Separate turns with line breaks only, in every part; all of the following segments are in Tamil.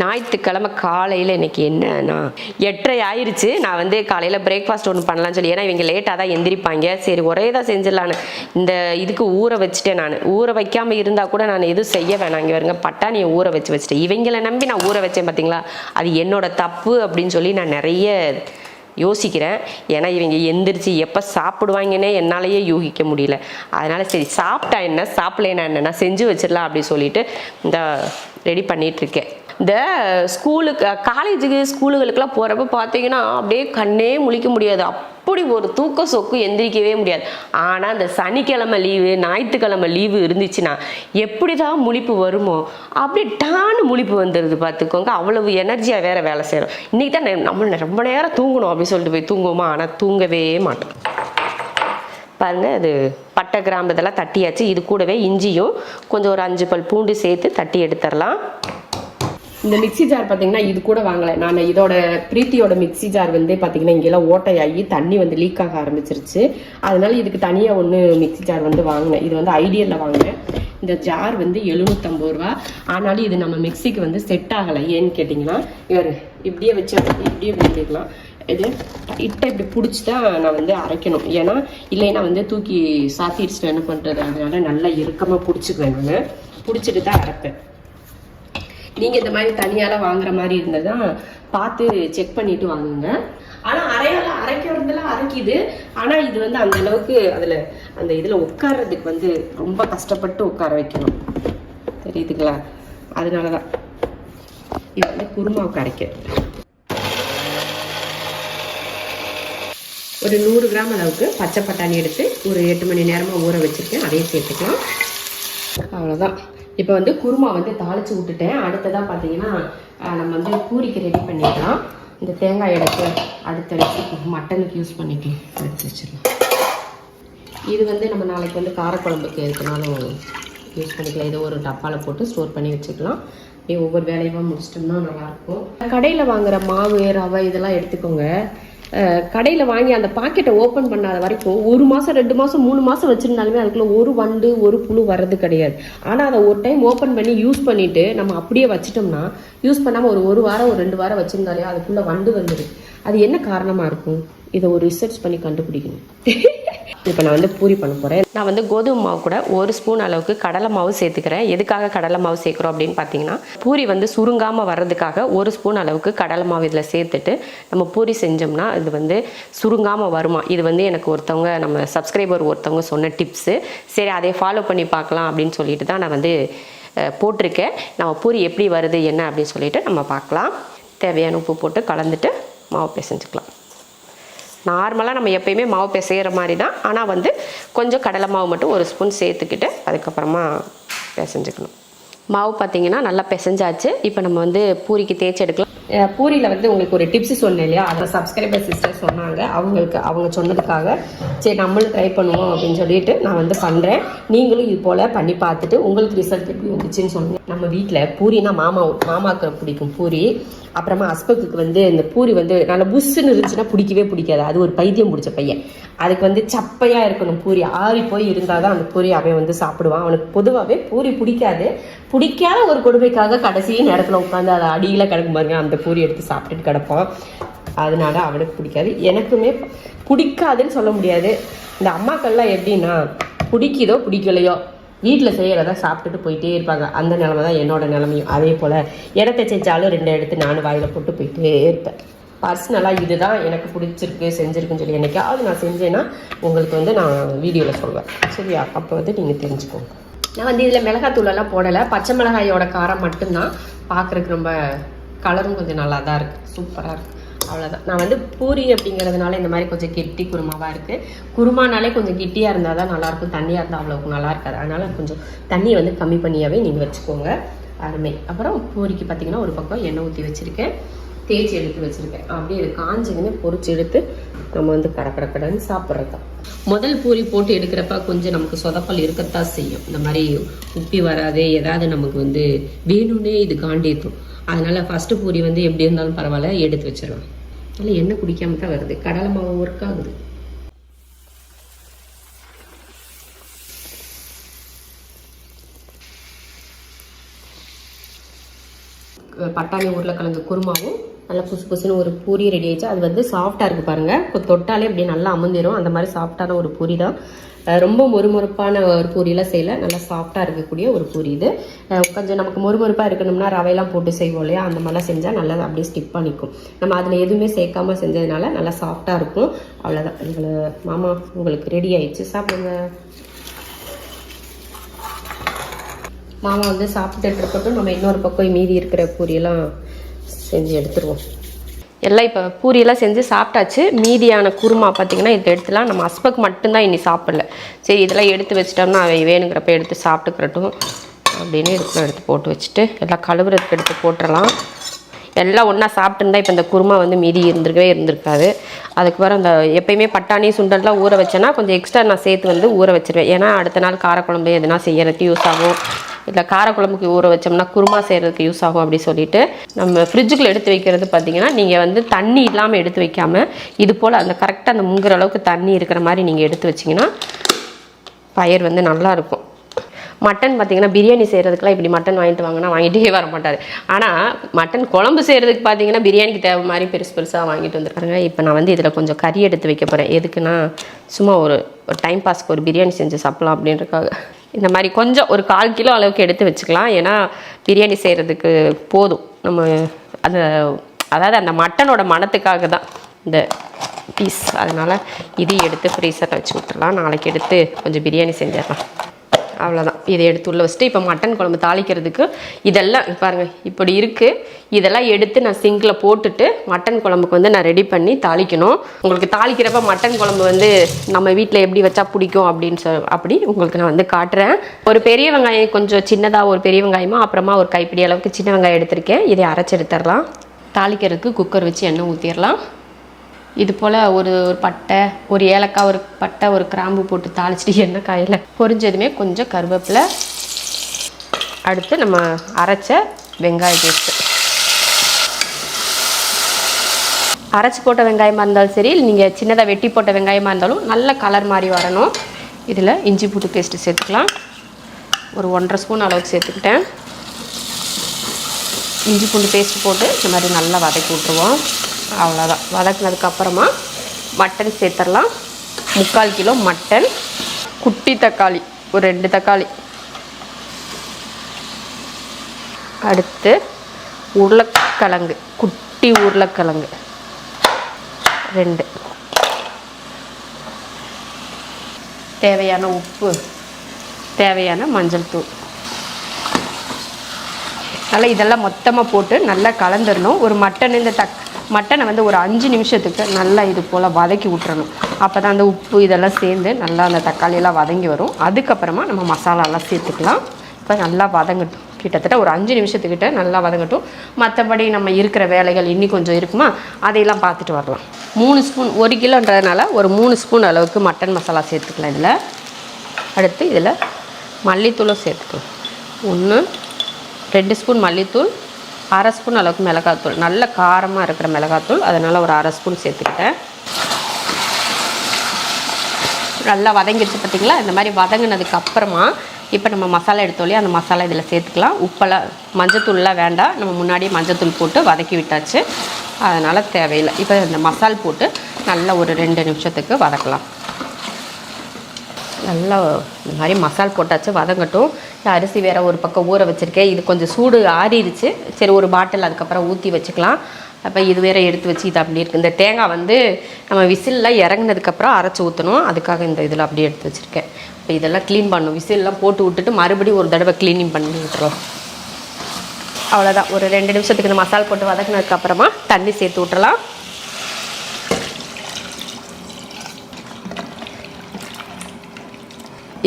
ஞாயிற்றுக்கிழமை காலையில் இன்றைக்கி என்னன்னா எட்டரை ஆயிடுச்சு நான் வந்து காலையில் பிரேக்ஃபாஸ்ட் ஒன்று பண்ணலாம்னு சொல்லி ஏன்னா இவங்க லேட்டாக தான் எந்திரிப்பாங்க. சரி ஒரே தான் செஞ்சிடலான்னு. இந்த இதுக்கு ஊற வச்சுட்டேன் நான். ஊற வைக்காமல் இருந்தால் கூட நான் எதுவும் செய்ய வேணாம். இங்கே வருங்க பட்டாணியை ஊற வச்சு வச்சுட்டேன். இவங்களை நம்பி நான் ஊற வச்சேன் பார்த்தீங்களா அது என்னோட தப்பு அப்படின்னு சொல்லி நான் நிறைய யோசிக்கிறேன். ஏன்னா இவங்க எந்திரிச்சு எப்போ சாப்பிடுவாங்கன்னே என்னாலேயே யூகிக்க முடியல. அதனால் சரி சாப்பிட்டா என்ன சாப்பிடலைன்னா என்ன? நான் செஞ்சு வச்சிடலாம் அப்படின்னு சொல்லிட்டு இந்த ரெடி பண்ணிகிட்ருக்கேன் இந்த ஸ்கூலுக்கு காலேஜுக்கு ஸ்கூலுகளுக்கெல்லாம் போகிறப்ப பார்த்தீங்கன்னா அப்படியே கண்ணே முழிக்க முடியாது. அப்படி ஒரு தூக்க சொக்கு எந்திரிக்கவே முடியாது. ஆனால் இந்த சனிக்கிழமை லீவு ஞாயிற்றுக்கிழமை லீவு இருந்துச்சுன்னா எப்படி தான் முழிப்பு வருமோ அப்படி டான்னு முழிப்பு வந்துடுது பார்த்துக்கோங்க அவ்வளவு எனர்ஜியாக வேறு வேலை செய்கிறோம் இன்றைக்கி தான் நம்ம ரொம்ப நேரம் தூங்கணும் அப்படின்னு சொல்லிட்டு போய் தூங்குவோமா? ஆனால் தூங்கவே மாட்டோம். பாருங்கள் அது பட்டை கிராம்பு இதெல்லாம் தட்டியாச்சு. இது கூடவே இஞ்சியும் கொஞ்சம் ஒரு அஞ்சு பல் பூண்டு சேர்த்து தட்டி எடுத்துடலாம். இந்த மிக்ஸி ஜார் பார்த்தீங்கன்னா இது கூட வாங்கலை. நான் இதோட பிரீத்தியோட மிக்ஸி ஜார் வந்து பார்த்தீங்கன்னா இங்கெல்லாம் ஓட்டையாகி தண்ணி வந்து லீக் ஆக ஆரம்பிச்சிருச்சு. அதனால இதுக்கு தனியாக ஒன்று மிக்ஸி ஜார் வந்து வாங்கினேன். இது வந்து ஐடியலில் வாங்கினேன். இந்த ஜார் வந்து எழுநூத்தம்பது ரூபா. ஆனாலும் இது நம்ம மிக்ஸிக்கு வந்து செட் ஆகலை. ஏன்னு கேட்டிங்கன்னா இவர் இப்படியே வச்சு இப்படியே வச்சுக்கலாம் இது இட்டை இப்படி பிடிச்சி தான் நான் வந்து அரைக்கணும். ஏன்னா இல்லைன்னா வந்து தூக்கி சாத்திடுச்சுட்டு என்ன பண்ணுறது அதனால நல்லா இறுக்கமாக பிடிச்சிக்குவேன் நான். பிடிச்சிட்டு தான் அரைப்பேன். நீங்க இந்த மாதிரி தனியால வாங்குற மாதிரி இருந்ததுதான் பார்த்து செக் பண்ணிட்டு வாங்குங்க. ஆனா அரையால அரைக்கிறதுல அரைக்குது ஆனா இது வந்து அந்த அளவுக்கு அதுல அந்த இதுல உட்கார்றதுக்கு வந்து ரொம்ப கஷ்டப்பட்டு உட்கார வைக்கணும். தெரியுதுங்களா? அதனாலதான். இது வந்து குருமாவுக்கு அரைக்க ஒரு நூறு கிராம் அளவுக்கு பச்சை பட்டாணி எடுத்து ஒரு எட்டு மணி நேரமாக ஊற வச்சிருக்கேன். அதையும் சேர்த்துக்கலாம். அவ்வளோதான் இப்போ வந்து குருமா வந்து தாளிச்சு விட்டுட்டேன். அடுத்ததாக பார்த்தீங்கன்னா நம்ம வந்து பூரிக்கு ரெடி பண்ணிக்கலாம் இந்த தேங்காய் எடுத்து அடுத்தடுத்து மட்டனுக்கு யூஸ் பண்ணிக்கலாம். எடுத்து வச்சிடலாம். இது வந்து நம்ம நாளைக்கு வந்து காரக்குழம்புக்கு எதுக்குனாலும் யூஸ் பண்ணிக்கலாம். இதை ஒரு டப்பாவில் போட்டு ஸ்டோர் பண்ணி வச்சுக்கலாம். அப்படியே ஒவ்வொரு வேலையுமா முடிச்சிட்டோம்னா நல்லாயிருக்கும் கடையில் வாங்குகிற மாவு ரவை இதெல்லாம் எடுத்துக்கோங்க. கடையில் வாங்கி அந்த பாக்கெட்டை ஓப்பன் பண்ணாத வரைக்கும் ஒரு மாதம் ரெண்டு மாதம் மூணு மாதம் வச்சுருந்தாலுமே அதுக்குள்ளே ஒரு வண்டு ஒரு புழு வர்றது கிடையாது. ஆனால் அதை ஒரு டைம் ஓப்பன் பண்ணி யூஸ் பண்ணிவிட்டு நம்ம அப்படியே வச்சிட்டோம்னா யூஸ் பண்ணாமல் ஒரு ஒரு வாரம் ஒரு ரெண்டு வாரம் வச்சுருந்தாலே அதுக்குள்ளே வண்டு வந்துடுது அது என்ன காரணமாக இருக்கும்? இதை ஒரு ரிசர்ச் பண்ணி கண்டுபிடிக்கணும். இப்போ நான் வந்து பூரி பண்ண போகிறேன் நான் வந்து கோதுமை மாவு கூட ஒரு ஸ்பூன் அளவுக்கு கடலை மாவு சேர்த்துக்கிறேன். எதுக்காக கடலை மாவு சேர்க்குறோம் அப்படின்னு பார்த்தீங்கன்னா பூரி வந்து சுருங்காமல் வர்றதுக்காக ஒரு ஸ்பூன் அளவுக்கு கடலை மாவு இதில் சேர்த்துட்டு நம்ம பூரி செஞ்சோம்னா இது வந்து சுருங்காமல் வருமா? இது வந்து எனக்கு ஒருத்தவங்க நம்ம சப்ஸ்கிரைபர் ஒருத்தவங்க சொன்ன டிப்ஸு சரி அதை ஃபாலோ பண்ணி பார்க்கலாம் அப்படின்னு சொல்லிட்டு தான் நான் வந்து போட்டிருக்கேன். நம்ம பூரி எப்படி வருது என்ன அப்படின்னு சொல்லிட்டு நம்ம பார்க்கலாம். தேவையான உப்பு போட்டு கலந்துட்டு மாவு பிசைஞ்சுக்கலாம். நார்மலாக நம்ம எப்பயுமே மாவு பிசைகிற மாதிரி தான் ஆனால் வந்து கொஞ்சம் கடலை மாவு மட்டும் ஒரு ஸ்பூன் சேர்த்துக்கிட்டு அதுக்கப்புறமா பிசைஞ்சுக்கணும். மாவு பார்த்தீங்கன்னா நல்லா பிசைஞ்சாச்சு. இப்போ நம்ம வந்து பூரிக்கு தேய்ச்சி எடுக்கலாம். பூரியில் வந்து உங்களுக்கு ஒரு டிப்ஸ் சொன்னேன் இல்லையா? அதை சப்ஸ்கிரைபர் சிஸ்டர் சொன்னாங்க. அவங்களுக்கு அவங்க சொன்னதுக்காக. சரி நம்மளும் ட்ரை பண்ணுவோம் அப்படின்னு சொல்லிட்டு நான் வந்து பண்ணுறேன் நீங்களும் இது போல் பண்ணி பார்த்துட்டு உங்களுக்கு ரிசல்ட் எப்படி வந்துச்சுன்னு சொல்லுங்கள் நம்ம வீட்டில் பூரினா மாமா மாமாவுக்கு பிடிக்கும் பூரி. அப்புறமா அஸ்பக்குக்கு வந்து இந்த பூரி வந்து நல்லா புஷ்ஷுன்னு இருந்துச்சுன்னா பிடிக்கவே பிடிக்காது. அது ஒரு பைத்தியம் பிடிச்ச பையன். அதுக்கு வந்து சப்பையாக இருக்கணும் பூரி. ஆறி போய் இருந்தால் தான் அந்த பூரி அவன் வந்து சாப்பிடுவான். அவனுக்கு பொதுவாகவே பூரி பிடிக்காது. பிடிக்காத ஒரு கொடுமைக்காக கடைசி நேரத்தில் உட்காந்து அதை அடியில் கிடக்கும் பாருங்க அந்த பூரி எடுத்து சாப்பிட்டுட்டு கிடப்பான். அதனால அவனுக்கு பிடிக்காது. எனக்குமே பிடிக்காதுன்னு சொல்ல முடியாது. இந்த அம்மாக்கள்லாம் எப்படின்னா பிடிக்குதோ பிடிக்கலையோ வீட்டில் செய்கிறத சாப்பிட்டுட்டு போயிட்டே இருப்பாங்க. அந்த நிலமை தான் என்னோட நிலமையும். அதே போல் இடத்த செஞ்சாலும் ரெண்டு எடுத்து நானும் வாயில் போட்டு போயிட்டே இருப்பேன். பர்சனலாக இதுதான் எனக்கு பிடிச்சிருக்கு செஞ்சுருக்குன்னு சொல்லி என்னைக்காவது நான் செஞ்சேன்னா உங்களுக்கு வந்து நான் வீடியோவில் சொல்வேன். சரியா? அப்போ வந்து நீங்கள் தெரிஞ்சுக்கோங்க. நான் வந்து இதில் மிளகாத்தூளெல்லாம் போடலை. பச்சை மிளகாயோட காரம் மட்டும்தான். பார்க்குறதுக்கு ரொம்ப கலரும் கொஞ்சம் நல்லா தான் இருக்குது சூப்பராக இருக்குது அவ்வளோதான் நான் வந்து பூரி அப்படிங்கிறதுனால இந்த மாதிரி கொஞ்சம் கெட்டி குருமாவாக இருக்குது குருமானாலே கொஞ்சம் கெட்டியாக இருந்தால் தான் நல்லாயிருக்கும். தண்ணியாக இருந்தால் அவ்வளோக்கு நல்லா இருக்காது. அதனால் கொஞ்சம் தண்ணியை வந்து கம்மி பண்ணியாவே நீங்கள் வச்சுக்கோங்க. அருமை. அப்புறம் பூரிக்கு பார்த்தீங்கன்னா ஒரு பக்கம் எண்ணெய் ஊற்றி வச்சுருக்கேன். தேய்ச்சி எடுத்து வச்சுருக்கேன். அப்படியே இது காஞ்சதுன்னு பொரிச்சு எடுத்து நம்ம வந்து கடக்கடக்கடன்னு சாப்பிட்றது தான். முதல் பூரி போட்டு எடுக்கிறப்ப கொஞ்சம் நமக்கு சொதப்பல் இருக்கத்தான் செய்யும். இந்த மாதிரி உப்பி வராது ஏதாவது நமக்கு வந்து வேணும்னே இது காண்டிருக்கும். அதனால ஃபர்ஸ்ட் பூரி வந்து எப்படி இருந்தாலும் பரவாயில்ல எடுத்து வச்சிருவேன் அதில் எண்ணெய் குடிக்காம தான் வருது. கடலை மாவு ஒர்க் ஆகுது. பட்டாணி உருளைக்கிழங்கு குருமாவும் நல்லா புசு புசுன்னு ஒரு பூரி ரெடி ஆயிடுச்சு. அது வந்து சாஃப்டாக இருக்குது பாருங்கள் இப்போ தொட்டாலே அப்படியே நல்லா அமர்ந்திரும் அந்த மாதிரி சாஃப்டான ஒரு பூரி தான். ரொம்ப மொறுமொறுப்பான ஒரு பூரியெல்லாம் செய்யலை. நல்லா சாஃப்டாக இருக்கக்கூடிய ஒரு பூரி இது. கொஞ்சம் நமக்கு மொறுமொறுப்பாக இருக்கணும்னா ரவையெல்லாம் போட்டு செய்வோம் இல்லையா? அந்த மாதிரிலாம் செஞ்சால் நல்லா அப்படியே ஸ்டிப் பண்ணிக்கும். நம்ம அதில் எதுவுமே சேர்க்காம செஞ்சதுனால நல்லா சாஃப்டாக இருக்கும். அவ்வளோதான் எங்களை மாமா உங்களுக்கு ரெடி ஆயிடுச்சு. சாப்பிடுங்க. மாமா வந்து சாப்பிட்டுட்டு இருக்கட்டும் நம்ம இன்னொரு பக்கம் மீதி இருக்கிற பூரியெல்லாம் செஞ்சு எடுத்துருவோம். எல்லாம் இப்போ பூரியெல்லாம் செஞ்சு சாப்பிட்டாச்சு. மீதியான குருமா பார்த்தீங்கன்னா இதை எடுத்துலாம். நம்ம அஸ்பக் மட்டும்தான் இனி சாப்பிடல. சரி இதெல்லாம் எடுத்து வச்சிட்டோம்னா அவை வேணுங்கிறப்ப எடுத்து சாப்பிட்டுக்கிறட்டும் அப்படின்னு எடுத்து எடுத்து போட்டு வச்சுட்டு எல்லாம் கழுவுறதுக்கு எடுத்து போட்டுடலாம் எல்லாம் ஒன்றா சாப்பிட்டுருந்தா இப்போ இந்த குருமா வந்து மீதி இருந்திருக்கவே இருந்திருக்காது. அதுக்கு பிறகு அந்த எப்பயுமே பட்டாணி சுண்டல்லாம் ஊற வச்சேன்னா கொஞ்சம் எக்ஸ்ட்ரா நான் சேர்த்து வந்து ஊற வச்சிருவேன். ஏன்னா அடுத்த நாள் காரக்குழம்பு எதுனா செய்யறதுக்கு யூஸ் ஆகும். இல்லை காரக்குழம்புக்கு ஊற வச்சோம்னா குருமா செய்கிறதுக்கு யூஸ் ஆகும் அப்படி சொல்லிட்டு நம்ம ஃப்ரிட்ஜுக்குள்ள எடுத்து வைக்கிறது பார்த்தீங்கன்னா நீங்கள் வந்து தண்ணி இல்லாமல் எடுத்து வைக்காமல் இது போல் அந்த கரெக்டாக அந்த முங்குற அளவுக்கு தண்ணி இருக்கிற மாதிரி நீங்கள் எடுத்து வச்சிங்கன்னா பயிர் வந்து நல்லா இருக்கும். மட்டன் பார்த்தீங்கன்னா பிரியாணி செய்கிறதுக்குலாம் இப்படி மட்டன் வாங்கிட்டு வாங்கினா வாங்கிட்டே வர மாட்டார். ஆனால் மட்டன் குழம்பு செய்கிறதுக்கு பார்த்தீங்கன்னா பிரியாணிக்கு தேவை மாதிரி பெருசு பெருசாக வாங்கிட்டு வந்துருக்காங்க இப்போ நான் வந்து இதில் கொஞ்சம் கறி எடுத்து வைக்க போகிறேன் எதுக்குன்னா சும்மா ஒரு ஒரு டைம் பாஸ்க்கு ஒரு பிரியாணி செஞ்சு சாப்பிட்லாம் அப்படின்றக்காக இந்த மாதிரி கொஞ்சம் ஒரு கால் கிலோ அளவுக்கு எடுத்து வச்சுக்கலாம். ஏன்னா பிரியாணி செய்கிறதுக்கு போதும். நம்ம அந்த அதாவது அந்த மட்டனோட மணத்துக்காக தான் இந்த பீஸ் அதனால் இதையும் எடுத்து ஃப்ரீசரில் வச்சு விட்டுறலாம். நாளைக்கு எடுத்து கொஞ்சம் பிரியாணி செஞ்சிடலாம். அவ்வளோதான் இதை எடுத்து உள்ள வச்சுட்டு இப்போ மட்டன் குழம்பு தாளிக்கிறதுக்கு இதெல்லாம் பாருங்கள் இப்படி இருக்குது இதெல்லாம் எடுத்து நான் சிங்கில் போட்டுட்டு மட்டன் குழம்புக்கு வந்து நான் ரெடி பண்ணி தாளிக்கணும். உங்களுக்கு தாளிக்கிறப்ப மட்டன் குழம்பு வந்து நம்ம வீட்டில் எப்படி வச்சா பிடிக்கும் அப்படின்னு சொ அப்படி உங்களுக்கு நான் வந்து காட்டுறேன். ஒரு பெரிய வெங்காயம் கொஞ்சம் சின்னதாக ஒரு பெரிய வெங்காயமா அப்புறமா ஒரு கைப்பிடி அளவுக்கு சின்ன வெங்காயம் எடுத்திருக்கேன். இதை அரைச்சி எடுத்துடலாம். தாளிக்கிறதுக்கு குக்கர் வச்சு எண்ணெய் ஊற்றிடலாம் இது போல் ஒரு ஒரு பட்டை ஒரு ஏலக்காய் ஒரு பட்டை ஒரு கிராம்பு போட்டு தாளிச்சிட்டு எண்ணெய் காயில் பொரிஞ்சதுமே கொஞ்சம் கருவேப்பிலை. அடுத்து நம்ம அரைச்ச வெங்காய பேஸ்ட்டு அரைச்சி போட்ட வெங்காயமாக இருந்தாலும் சரி நீங்கள் சின்னதாக வெட்டி போட்ட வெங்காயமாக இருந்தாலும் நல்ல கலர் மாதிரி வரணும். இதில் இஞ்சி பூட்டு பேஸ்ட்டு சேர்த்துக்கலாம். ஒரு ஒன்றரை ஸ்பூன் அளவுக்கு சேர்த்துக்கிட்டேன். இஞ்சி பூண்டு பேஸ்ட் போட்டு இந்த மாதிரி நல்லா வதக்கி விட்ருவோம் அவ்வளோதான் வதக்குனதுக்கப்புறமா மட்டன் சேர்த்துடலாம். முக்கால் கிலோ மட்டன் குட்டி தக்காளி ஒரு ரெண்டு தக்காளி. அடுத்து உருளைக்கிழங்கு குட்டி உருளைக்கிழங்கு. ரெண்டு. தேவையான உப்பு தேவையான மஞ்சள் தூள். நல்லா இதெல்லாம் மொத்தமாக போட்டு நல்லா கலந்துடணும். ஒரு மட்டன் இந்த தக் மட்டனை வந்து ஒரு அஞ்சு நிமிஷத்துக்கு நல்லா இது போல் வதக்கி விட்டுறணும். அப்போ தான் அந்த உப்பு இதெல்லாம் சேர்ந்து நல்லா அந்த தக்காளியெல்லாம் வதங்கி வரும். அதுக்கப்புறமா நம்ம மசாலாலாம் சேர்த்துக்கலாம். இப்போ நல்லா வதங்கட்டும். கிட்டத்தட்ட ஒரு அஞ்சு நிமிஷத்துக்கிட்ட நல்லா வதங்கட்டும். மற்றபடி நம்ம இருக்கிற வேலைகள் இன்னி கொஞ்சம் இருக்குமா? அதையெல்லாம் பார்த்துட்டு வரலாம். மூணு ஸ்பூன் ஒரு கிலோன்றதுனால ஒரு மூணு ஸ்பூன் அளவுக்கு மட்டன் மசாலா சேர்த்துக்கலாம் இதில். அடுத்து இதில் மல்லித்தூளும் சேர்த்துக்கலாம். ஒன்று ரெண்டு ஸ்பூன் மல்லித்தூள் அரை ஸ்பூன் அளவுக்கு மிளகாத்தூள். நல்ல காரமாக இருக்கிற மிளகாத்தூள். அதனால் ஒரு அரை ஸ்பூன் சேர்த்துக்கிட்டேன். நல்லா வதங்கிடுச்சு பார்த்திங்களா இந்த மாதிரி வதங்கினதுக்கு அப்புறமா இப்போ நம்ம மசாலா எடுத்தோலையே அந்த மசாலா இதில் சேர்த்துக்கலாம். உப்பெல்லாம் மஞ்சத்தூள்லாம் வேண்டாம். நம்ம முன்னாடியே மஞ்சத்தூள் போட்டு வதக்கி விட்டாச்சு. அதனால் தேவையில்லை. இப்போ இந்த மசால் போட்டு நல்லா ஒரு ரெண்டு நிமிஷத்துக்கு வதக்கலாம். நல்லா இந்த மாதிரி மசால் போட்டாச்சு வதங்கட்டும். அரிசி வேறு ஒரு பக்கம் ஊற வச்சுருக்கேன். இது கொஞ்சம் சூடு ஆறிடுச்சு. சரி ஒரு பாட்டில் அதுக்கப்புறம் ஊற்றி வச்சுக்கலாம். அப்போ இது வேற எடுத்து வச்சு இது அப்படி இருக்குது இந்த தேங்காய் வந்து நம்ம விசிலில் இறங்குனதுக்கப்புறம் அரைச்சி ஊற்றணும் அதுக்காக இந்த இதில் அப்படியே எடுத்து வச்சுருக்கேன். இப்போ இதெல்லாம் க்ளீன் பண்ணணும். விசிலெலாம் போட்டு விட்டுட்டு மறுபடியும் ஒரு தடவை க்ளீனிங் பண்ணி விட்டுருவோம் அவ்வளோதான் ஒரு ரெண்டு நிமிஷத்துக்கு இந்த மசால் போட்டு வதக்கினதுக்கப்புறமா தண்ணி சேர்த்து விட்டுறலாம்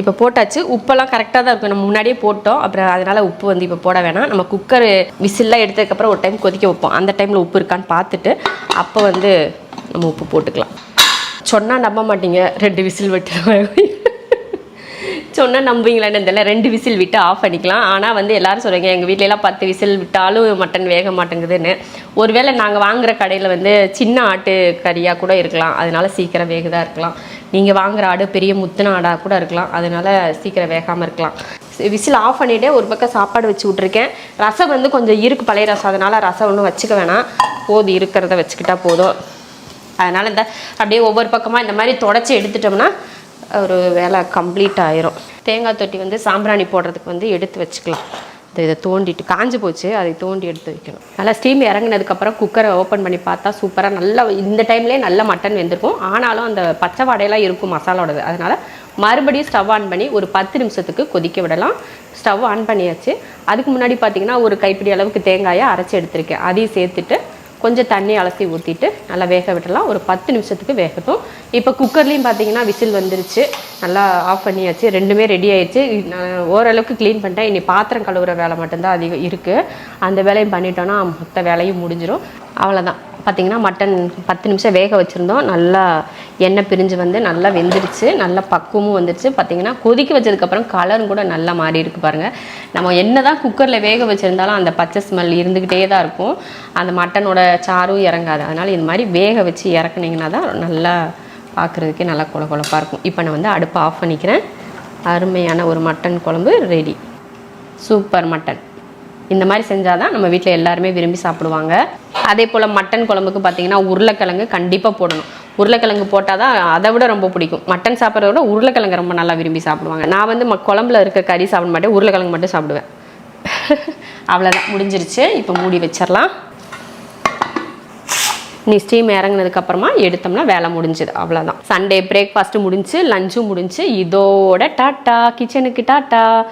இப்போ போட்டாச்சு. உப்பெல்லாம் கரெக்டாக தான் இருக்கும். நம்ம முன்னாடியே போட்டோம். அப்புறம் அதனால் உப்பு வந்து இப்போ போட வேணாம். நம்ம குக்கர் விசில்லாம் எடுத்ததுக்கப்புறம் ஒரு டைம் கொதிக்க வைப்போம். அந்த டைமில் உப்பு இருக்கான்னு பார்த்துட்டு அப்போ வந்து நம்ம உப்பு போட்டுக்கலாம். சொன்னால் நம்ப மாட்டீங்க. ரெண்டு விசில் விட்டு சொன்னால் நம்புவீங்களான்னு தெரியல. ரெண்டு விசில் விட்டு ஆஃப் பண்ணிக்கலாம். ஆனால் வந்து எல்லாரும் சொல்கிறீங்க எங்கள் வீட்டிலலாம் பத்து விசில் விட்டாலும் மட்டன் வேக மாட்டேங்குதுன்னு. ஒருவேளை நாங்கள் வாங்குகிற கடையில் வந்து சின்ன ஆட்டு கறியாக கூட இருக்கலாம். அதனால சீக்கிரம் வேகுதாக இருக்கலாம். நீங்கள் வாங்குற ஆடு பெரிய முத்தின ஆடாக கூட இருக்கலாம். அதனால சீக்கிரம் வேகாமல் இருக்கலாம். விசில் ஆஃப் பண்ணிவிட்டு ஒரு பக்கம் சாப்பாடு வச்சு விட்ருக்கேன் ரசம் வந்து கொஞ்சம் இருக்கு பழைய ரசம். அதனால் ரசம் ஒன்றும் வச்சுக்க வேணாம். போதும் இருக்கிறத வச்சுக்கிட்டா போதும். அதனால் இந்த அப்படியே ஒவ்வொரு பக்கமாக இந்த மாதிரி தொடச்சி எடுத்துட்டோம்னா ஒரு வேலை கம்ப்ளீட் ஆயிரும். தேங்காய் தொட்டி வந்து சாம்பிராணி போடுறதுக்கு வந்து எடுத்து வச்சுக்கலாம். இதை இதை தோண்டிட்டு காஞ்சி போச்சு அதை தோண்டி எடுத்து வைக்கணும். நல்லா ஸ்டீம் இறங்கினதுக்கப்புறம் குக்கரை ஓப்பன் பண்ணி பார்த்தா சூப்பராக நல்லா இந்த டைம்லேயே நல்ல மட்டன் வெந்திருக்கும். ஆனாலும் அந்த பச்சை வாடையெல்லாம் இருக்கும் மசாலோடது அதனால் மறுபடியும் ஸ்டவ் ஆன் பண்ணி ஒரு பத்து நிமிஷத்துக்கு கொதிக்க விடலாம். ஸ்டவ் ஆன் பண்ணியாச்சு. அதுக்கு முன்னாடி பார்த்தீங்கன்னா ஒரு கைப்பிடி அளவுக்கு தேங்காயை அரைச்சி எடுத்திருக்கேன். அதையும் சேர்த்துட்டு கொஞ்சம் தண்ணி அலசி ஊற்றிட்டு நல்லா வேக விடலாம் ஒரு பத்து நிமிஷத்துக்கு வேகட்டும். இப்போ குக்கர்லேயும் பார்த்தீங்கன்னா விசில் வந்துருச்சு. நல்லா ஆஃப் பண்ணியாச்சு. ரெண்டுமே ரெடி ஆயிடுச்சு. நான் ஓரளவுக்கு க்ளீன் பண்ணிட்டேன். இனி பாத்திரம் கழுவுற வேலை மட்டும்தான் அதிகம் இருக்குது அந்த வேலையும் பண்ணிட்டோன்னா மொத்த வேலையும் முடிஞ்சிடும் அவ்வளோதான் பார்த்தீங்கன்னா மட்டன் பத்து நிமிஷம் வேக வச்சுருந்தோம். நல்லா எண்ணெய் பிரிஞ்சு வந்து நல்லா வெந்துருச்சு. நல்லா பக்குவமும் வந்துடுச்சு பார்த்தீங்கன்னா கொதிக்க வச்சதுக்கப்புறம் கலரும் கூட நல்லா மாறி இருக்கு பாருங்கள் நம்ம என்ன தான் குக்கரில் வேக வச்சுருந்தாலும் அந்த பச்சை ஸ்மெல் இருந்துக்கிட்டே தான் இருக்கும். அந்த மட்டனோட சாரும் இறங்காது. அதனால் இந்த மாதிரி வேக வச்சு இறக்குனீங்கன்னா தான் நல்லா பார்க்குறதுக்கே நல்லா கொல குழப்பாக இருக்கும். இப்போ நான் வந்து அடுப்பை ஆஃப் பண்ணிக்கிறேன். அருமையான ஒரு மட்டன் குழம்பு ரெடி சூப்பர் மட்டன். இந்த மாதிரி செஞ்சால் தான் நம்ம வீட்டில் எல்லாருமே விரும்பி சாப்பிடுவாங்க. அதே போல் மட்டன் குழம்புக்கு பார்த்தீங்கன்னா உருளைக்கிழங்கு கண்டிப்பாக போடணும். உருளைக்கிழங்கு போட்டால் தான் அதை விட ரொம்ப பிடிக்கும். மட்டன் சாப்பிட்றத விட உருளைக்கிழங்கு ரொம்ப நல்லா விரும்பி சாப்பிடுவாங்க. நான் வந்து ம குழம்புல இருக்க கறி சாப்பிட மாட்டேன். உருளைக்கிழங்கு மட்டும் சாப்பிடுவேன். அவ்வளோதான் முடிஞ்சிருச்சு. இப்போ மூடி வச்சிடலாம். நீ ஸ்டீம் இறங்குனதுக்கப்புறமா எடுத்தோம்னா வேலை முடிஞ்சுது. அவ்வளோதான் சண்டே பிரேக்ஃபாஸ்ட்டு முடிஞ்சு லஞ்சும் முடிஞ்சு இதோட டாட்டா கிச்சனுக்கு டாட்டா.